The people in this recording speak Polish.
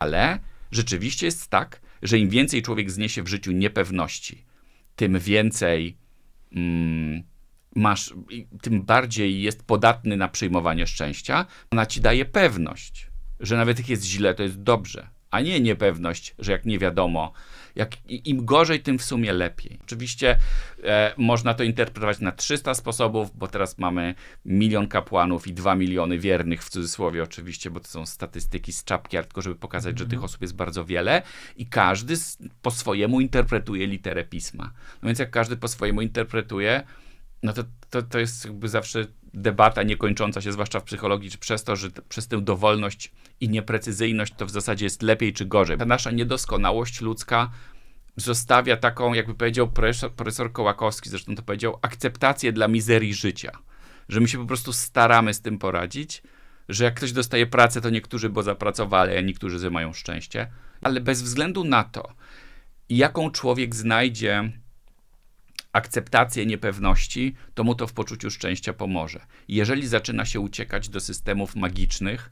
Ale rzeczywiście jest tak, że im więcej człowiek zniesie w życiu niepewności, tym więcej mm, masz, tym bardziej jest podatny na przyjmowanie szczęścia. Ona ci daje pewność, że nawet jak jest źle, to jest dobrze, a nie niepewność, że jak nie wiadomo, jak im gorzej, tym w sumie lepiej. Oczywiście e, można to interpretować na 300 sposobów, bo teraz mamy milion kapłanów i 2 miliony wiernych, w cudzysłowie oczywiście, bo to są statystyki z czapki, ale tylko żeby pokazać, że tych osób jest bardzo wiele i każdy po swojemu interpretuje literę pisma. No więc jak każdy po swojemu interpretuje, no to, to, to jest jakby zawsze debata niekończąca się, zwłaszcza w psychologii, czy przez to, że przez tę dowolność i nieprecyzyjność to w zasadzie jest lepiej czy gorzej. Ta nasza niedoskonałość ludzka zostawia taką, jakby powiedział profesor, profesor Kołakowski, zresztą to powiedział, akceptację dla mizerii życia. Że my się po prostu staramy z tym poradzić, że jak ktoś dostaje pracę, to niektórzy bo zapracowali, a niektórzy mają szczęście. Ale bez względu na to, jaką człowiek znajdzie akceptację niepewności, to mu to w poczuciu szczęścia pomoże. Jeżeli zaczyna się uciekać do systemów magicznych,